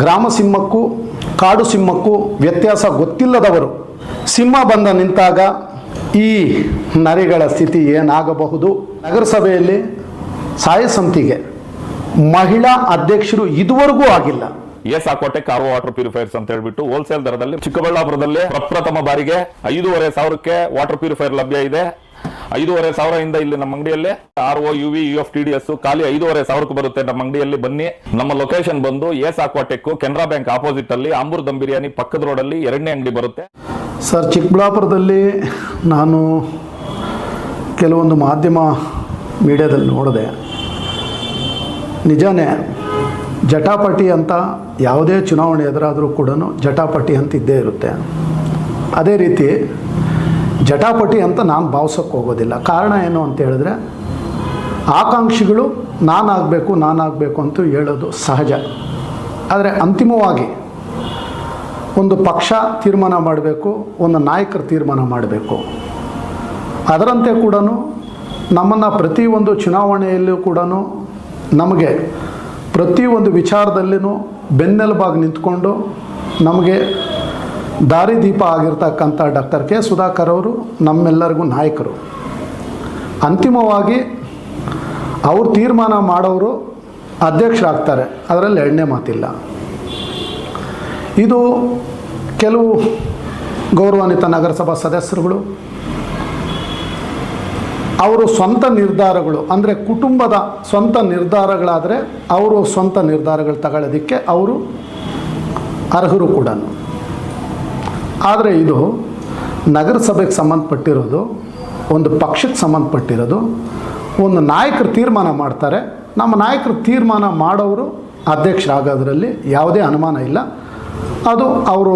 ಗ್ರಾಮ ಸಿಂಹಕ್ಕೂ, ಕಾಡು ಸಿಂಹಕ್ಕೂ ವ್ಯತ್ಯಾಸ ಗೊತ್ತಿಲ್ಲದವರು ಸಿಂಹ ಬಂದ ನಿಂತಾಗ ಈ ನರಿಗಳ ಸ್ಥಿತಿ ಏನಾಗಬಹುದು? ನಗರಸಭೆಯಲ್ಲಿ ಸಾಯಸಂತಿಗೆ ಮಹಿಳಾ ಅಧ್ಯಕ್ಷರು ಇದುವರೆಗೂ ಆಗಿಲ್ಲ. S Aquatech car water purifiers ಅಂತ ಹೇಳ್ಬಿಟ್ಟು ಹೋಲ್ಸೇಲ್ ದರದಲ್ಲಿ ಚಿಕ್ಕಬಳ್ಳಾಪುರದಲ್ಲಿ ಪ್ರಪ್ರಥಮ ಬಾರಿಗೆ ಐದೂವರೆ ಸಾವಿರಕ್ಕೆ ವಾಟರ್ ಪ್ಯೂರಿಫೈರ್ ಲಭ್ಯ ಇದೆ. ಐದೂವರೆ ಸಾವಿರದಿಂದ ಇಲ್ಲಿ ನಮ್ಮ ಅಂಗಡಿಯಲ್ಲಿ R O U V U F T D S ಖಾಲಿ ಐದೂವರೆ ಸಾವಿರಕ್ಕೂ ಬರುತ್ತೆ ನಮ್ಮ ಅಂಗಡಿಯಲ್ಲಿ. ಬನ್ನಿ, ನಮ್ಮ ಲೊಕೇಶನ್ ಬಂದು S Aquatech Canara bank opposite ಅಲ್ಲಿ ಆಂಬೂರ್ ದಮ್ ಬಿರಿಯಾನಿ ಪಕ್ಕದ ರೋಡಲ್ಲಿ ಎರಡನೇ ಅಂಗಡಿ ಬರುತ್ತೆ. ಸರ್, ಚಿಕ್ಕಬಳ್ಳಾಪುರದಲ್ಲಿ ನಾನು ಕೆಲವೊಂದು ಮಾಧ್ಯಮ ಮೀಡಿಯಾದಲ್ಲಿ ನೋಡಿದೆ. ನಿಜಾನೇ, ಜಟಾಪಟಿ ಅಂತ ಯಾವುದೇ ಚುನಾವಣೆ ಎದುರಾದರೂ ಕೂಡ ಜಟಾಪಟಿ ಅಂತ ಇದ್ದೇ ಇರುತ್ತೆ. ಅದೇ ರೀತಿ ಜಟಾಪಟಿ ಅಂತ ನಾನು ಭಾವಿಸೋಕ್ಕೆ ಹೋಗೋದಿಲ್ಲ. ಕಾರಣ ಏನು ಅಂತ ಹೇಳಿದ್ರೆ, ಆಕಾಂಕ್ಷಿಗಳು ನಾನಾಗಬೇಕು ನಾನಾಗಬೇಕು ಅಂತ ಹೇಳೋದು ಸಹಜ. ಆದರೆ ಅಂತಿಮವಾಗಿ ಒಂದು ಪಕ್ಷ ತೀರ್ಮಾನ ಮಾಡಬೇಕು, ಒಂದು ನಾಯಕರು ತೀರ್ಮಾನ ಮಾಡಬೇಕು. ಅದರಂತೆ ಕೂಡ ನಮ್ಮನ್ನು ಪ್ರತಿಯೊಂದು ಚುನಾವಣೆಯಲ್ಲೂ ಕೂಡ ನಮಗೆ ಪ್ರತಿಯೊಂದು ವಿಚಾರದಲ್ಲಿಯೂ ಬೆನ್ನೆಲುಬಾಗಿ ನಿಂತ್ಕೊಂಡು ನಮಗೆ ದಾರಿದೀಪ ಆಗಿರ್ತಕ್ಕಂಥ ಡಾಕ್ಟರ್ ಕೆ ಸುಧಾಕರ್ ಅವರು ನಮ್ಮೆಲ್ಲರಿಗೂ ನಾಯಕರು. ಅಂತಿಮವಾಗಿ ಅವ್ರು ತೀರ್ಮಾನ ಮಾಡೋರು ಅಧ್ಯಕ್ಷರಾಗ್ತಾರೆ. ಅದರಲ್ಲಿ ಎರಡನೇ ಮಾತಿಲ್ಲ. ಇದು ಕೆಲವು ಗೌರವಾನ್ವಿತ ನಗರಸಭಾ ಸದಸ್ಯರುಗಳು, ಅವರು ಸ್ವಂತ ನಿರ್ಧಾರಗಳು, ಅಂದರೆ ಕುಟುಂಬದ ಸ್ವಂತ ನಿರ್ಧಾರಗಳಾದರೆ ಅವರು ಸ್ವಂತ ನಿರ್ಧಾರಗಳು ತಗೊಳ್ಳೋದಕ್ಕೆ ಅವರು ಅರ್ಹರು ಕೂಡ ಆದರೆ ಇದು ನಗರಸಭೆಗೆ ಸಂಬಂಧಪಟ್ಟಿರೋದು, ಒಂದು ಪಕ್ಷಕ್ಕೆ ಸಂಬಂಧಪಟ್ಟಿರೋದು, ಒಂದು ನಾಯಕರು ತೀರ್ಮಾನ ಮಾಡ್ತಾರೆ. ನಮ್ಮ ನಾಯಕರು ತೀರ್ಮಾನ ಮಾಡೋರು ಅಧ್ಯಕ್ಷರಾಗೋದ್ರಲ್ಲಿ ಯಾವುದೇ ಅನುಮಾನ ಇಲ್ಲ. ಅದು ಅವರು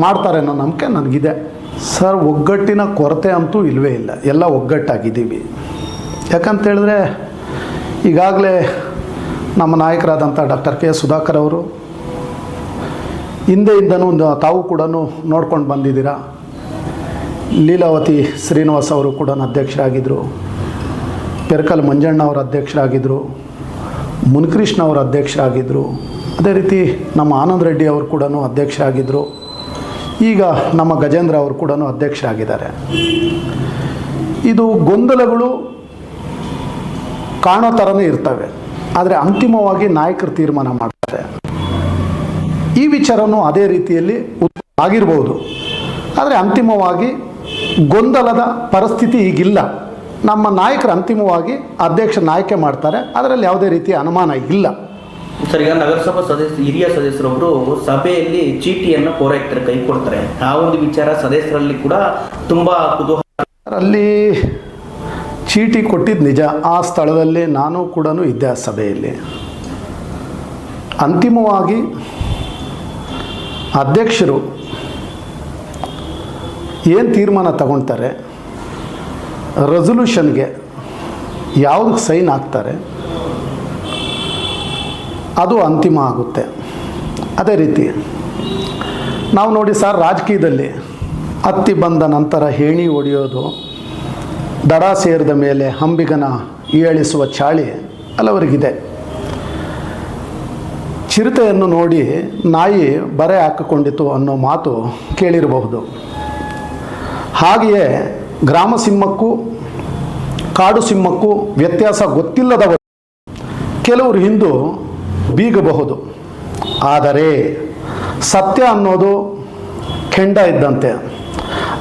ಮಾಡ್ತಾರೆ ಅನ್ನೋ ನಂಬಿಕೆ ನನಗಿದೆ. ಸರ್, ಒಗ್ಗಟ್ಟಿನ ಕೊರತೆ ಅಂತೂ ಇಲ್ಲವೇ ಇಲ್ಲ. ಎಲ್ಲ ಒಗ್ಗಟ್ಟಾಗಿದ್ದೀವಿ. ಯಾಕಂತ ಹೇಳಿದ್ರೆ ಈಗಾಗಲೇ ನಮ್ಮ ನಾಯಕರಾದಂಥ ಡಾಕ್ಟರ್ ಕೆ ಸುಧಾಕರ್ ಅವರು ಹಿಂದೆಯಿಂದನೂ ಒಂದು ತಾವು ಕೂಡ ನೋಡ್ಕೊಂಡು ಬಂದಿದ್ದೀರಾ? ಲೀಲಾವತಿ ಶ್ರೀನಿವಾಸ್ ಅವರು ಕೂಡ ಅಧ್ಯಕ್ಷರಾಗಿದ್ದರು ಪೆರ್ಕಲ್ ಮಂಜಣ್ಣ ಅವರು ಅಧ್ಯಕ್ಷರಾಗಿದ್ದರು ಮುನ್ಕೃಷ್ಣ ಅವರು ಅಧ್ಯಕ್ಷರಾಗಿದ್ದರು ಅದೇ ರೀತಿ ನಮ್ಮ ಆನಂದ್ ರೆಡ್ಡಿ ಅವರು ಕೂಡ ಅಧ್ಯಕ್ಷರಾಗಿದ್ದರು ಈಗ ನಮ್ಮ ಗಜೇಂದ್ರ ಅವರು ಕೂಡ ಅಧ್ಯಕ್ಷರಾಗಿದ್ದಾರೆ. ಇದು ಗೊಂದಲಗಳು ಕಾಣೋ ಥರನೇ ಇರ್ತವೆ. ಆದರೆ ಅಂತಿಮವಾಗಿ ನಾಯಕರು ತೀರ್ಮಾನ ಮಾಡ್ತಾರೆ. ಈ ವಿಚಾರವೂ ಅದೇ ರೀತಿಯಲ್ಲಿ ಆಗಿರ್ಬೋದು. ಆದರೆ ಅಂತಿಮವಾಗಿ ಗೊಂದಲದ ಪರಿಸ್ಥಿತಿ ಈಗಿಲ್ಲ. ನಮ್ಮ ನಾಯಕರು ಅಂತಿಮವಾಗಿ ಅಧ್ಯಕ್ಷ ಆಯ್ಕೆ ಮಾಡ್ತಾರೆ. ಅದರಲ್ಲಿ ಯಾವುದೇ ರೀತಿಯ ಅನುಮಾನ ಇಲ್ಲ. ಸರ್ ಈಗ ನಗರಸಭಾ ಸದಸ್ಯ ಹಿರಿಯ ಸದಸ್ಯರೊಬ್ಬರು ಸಭೆಯಲ್ಲಿ ಚೀಟಿಯನ್ನು ಪೌರಾಯುಕ್ತರ ಕೈ ಕೊಡ್ತಾರೆ. ಆ ಒಂದು ವಿಚಾರ ಸದಸ್ಯರಲ್ಲಿ ಕೂಡ ತುಂಬ ಕುತೂಹಲ. ಅಲ್ಲಿ ಚೀಟಿ ಕೊಟ್ಟಿದ್ದು ನಿಜ. ಆ ಸ್ಥಳದಲ್ಲಿ ನಾನು ಕೂಡ ಇದ್ದೆ ಆ ಸಭೆಯಲ್ಲಿ. ಅಂತಿಮವಾಗಿ ಅಧ್ಯಕ್ಷರು ಏನು ತೀರ್ಮಾನ ತಗೊಳ್ತಾರೆ ರೆಸೊಲ್ಯೂಷನ್ಗೆ ಯಾವುದಕ್ಕೆ ಸೈನ್ ಹಾಕ್ತಾರೆ, ಅದು ಅಂತಿಮ ಆಗುತ್ತೆ. ಅದೇ ರೀತಿ ನಾವು ನೋಡಿ ಸರ್ ರಾಜಕೀಯದಲ್ಲಿ ಹತ್ತಿ ಬಂದ ನಂತರ ಹೇಣಿ ಹೊಡೆಯೋದು, ದಡ ಸೇರಿದ ಮೇಲೆ ಹಂಬಿಗನ ಏಳಿಸುವ ಚಾಳಿ ಹಲವರಿಗಿದೆ. ಚಿರತೆಯನ್ನು ನೋಡಿ ನಾಯಿ ಬರೆ ಹಾಕಿಕೊಂಡಿತು ಅನ್ನೋ ಮಾತು ಕೇಳಿರಬಹುದು. ಹಾಗೆಯೇ ಗ್ರಾಮ ಸಿಂಹಕ್ಕೂ, ಕಾಡು ಸಿಂಹಕ್ಕೂ ವ್ಯತ್ಯಾಸ ಗೊತ್ತಿಲ್ಲದವರು ಕೆಲವರು ಹಿಂದು ಬೀಗಬಹುದು. ಆದರೆ ಸತ್ಯ ಅನ್ನೋದು ಕೆಂಡ ಇದ್ದಂತೆ.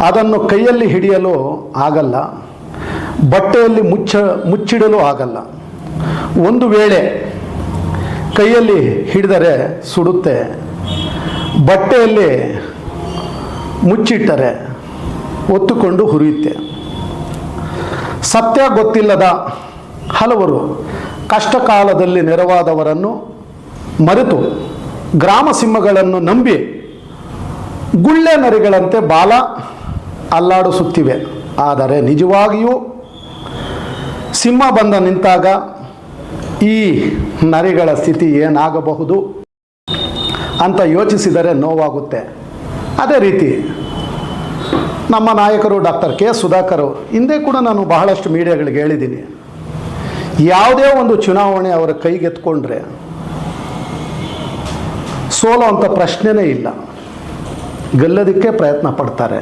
ಅದನ್ನು ಕೈಯಲ್ಲಿ ಹಿಡಿಯಲು ಆಗಲ್ಲ, ಬಟ್ಟೆಯಲ್ಲಿ ಮುಚ್ಚ ಮುಚ್ಚಿಡಲು ಆಗಲ್ಲ. ಒಂದು ವೇಳೆ ಕೈಯಲ್ಲಿ ಹಿಡಿದರೆ ಸುಡುತ್ತೆ, ಬಟ್ಟೆಯಲ್ಲಿ ಮುಚ್ಚಿಟ್ಟರೆ ಒತ್ತುಕೊಂಡು ಹುರಿಯುತ್ತೆ. ಸತ್ಯ ಗೊತ್ತಿಲ್ಲದ ಹಲವರು ಕಷ್ಟ ಕಾಲದಲ್ಲಿ ನೆರವಾದವರನ್ನು ಮರೆತು ಗ್ರಾಮ ಸಿಂಹಗಳನ್ನು ನಂಬಿ ಗುಳ್ಳೆ ನರಿಗಳಂತೆ ಬಾಲ ಅಲ್ಲಾಡಿಸುತ್ತಿವೆ. ಆದರೆ ನಿಜವಾಗಿಯೂ ಸಿಂಹ ಬಂದ ನಿಂತಾಗ ಈ ನರಿಗಳ ಸ್ಥಿತಿ ಏನಾಗಬಹುದು ಅಂತ ಯೋಚಿಸಿದರೆ ನೋವಾಗುತ್ತೆ. ಅದೇ ರೀತಿ ನಮ್ಮ ನಾಯಕರು ಡಾಕ್ಟರ್ ಕೆ ಸುಧಾಕರ್ ಹಿಂದೆ ಕೂಡ ನಾನು ಬಹಳಷ್ಟು ಮೀಡಿಯಾಗಳಿಗೆ ಹೇಳಿದ್ದೀನಿ. ಯಾವುದೇ ಒಂದು ಚುನಾವಣೆ ಅವರ ಕೈಗೆತ್ಕೊಂಡ್ರೆ ಸೋಲೋ ಅಂತ ಪ್ರಶ್ನೆನೇ ಇಲ್ಲ. ಗೆಲ್ಲೋದಕ್ಕೆ ಪ್ರಯತ್ನ ಪಡ್ತಾರೆ.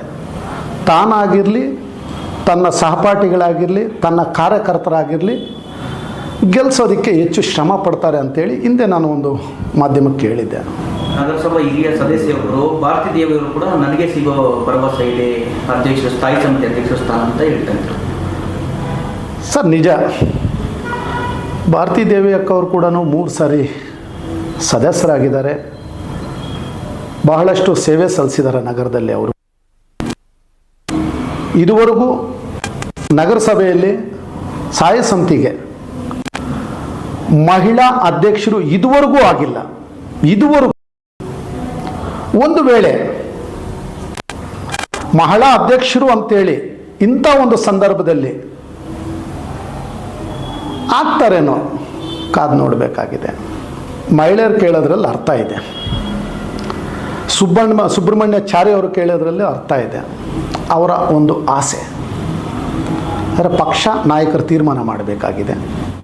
ತಾನಾಗಿರಲಿ, ತನ್ನ ಸಹಪಾಠಿಗಳಾಗಿರಲಿ, ತನ್ನ ಕಾರ್ಯಕರ್ತರಾಗಿರಲಿ ಗೆಲ್ಲಿಸೋದಕ್ಕೆ ಹೆಚ್ಚು ಶ್ರಮ ಪಡ್ತಾರೆ ಅಂತೇಳಿ ಹಿಂದೆ ನಾನು ಒಂದು ಮಾಧ್ಯಮಕ್ಕೆ ಹೇಳಿದ್ದೆ. ನಗರಸಭಾ ಹಿರಿಯ ಸದಸ್ಯರು ದೇವರು ಕೂಡ ನನಗೆ ಸಿಗೋ ಭರವಸೆ ಇದೆ ಅಧ್ಯಕ್ಷ ಸ್ಥಾಯಿ ಸಮಿತಿ ಅಧ್ಯಕ್ಷ ಸ್ಥಾನ ಅಂತ ಹೇಳ್ತಾ ಇದ್ರು. ಸರ್ ನಿಜ. ಭಾರತೀ ದೇವಿ ಅಕ್ಕವ್ರು ಕೂಡ ಮೂರು ಸಾರಿ ಸದಸ್ಯರಾಗಿದ್ದಾರೆ. ಬಹಳಷ್ಟು ಸೇವೆ ಸಲ್ಲಿಸಿದ್ದಾರೆ ನಗರದಲ್ಲಿ ಅವರು. ಇದುವರೆಗೂ ನಗರಸಭೆಯಲ್ಲಿ ಸಹಾಯ ಸಮಿತಿಗೆ ಮಹಿಳಾ ಅಧ್ಯಕ್ಷರು ಇದುವರೆಗೂ ಆಗಿಲ್ಲ. ಇದುವರೆಗೂ. ಒಂದು ವೇಳೆ ಮಹಿಳಾ ಅಧ್ಯಕ್ಷರು ಅಂತೇಳಿ ಇಂಥ ಒಂದು ಸಂದರ್ಭದಲ್ಲಿ ಆಗ್ತಾರೇನೋ ಕಾದು ನೋಡಬೇಕಾಗಿದೆ. ಮಹಿಳೆಯರು ಕೇಳೋದ್ರಲ್ಲಿ ಅರ್ಥ ಇದೆ. ಸುಬ್ಬಣ್ಣ, ಸುಬ್ರಹ್ಮಣ್ಯ ಚಾರಿ ಅವರು ಕೇಳೋದ್ರಲ್ಲಿ ಅರ್ಥ ಇದೆ. ಅವರ ಒಂದು ಆಸೆ. ಅದರ ಪಕ್ಷ ನಾಯಕರು ತೀರ್ಮಾನ ಮಾಡಬೇಕಾಗಿದೆ.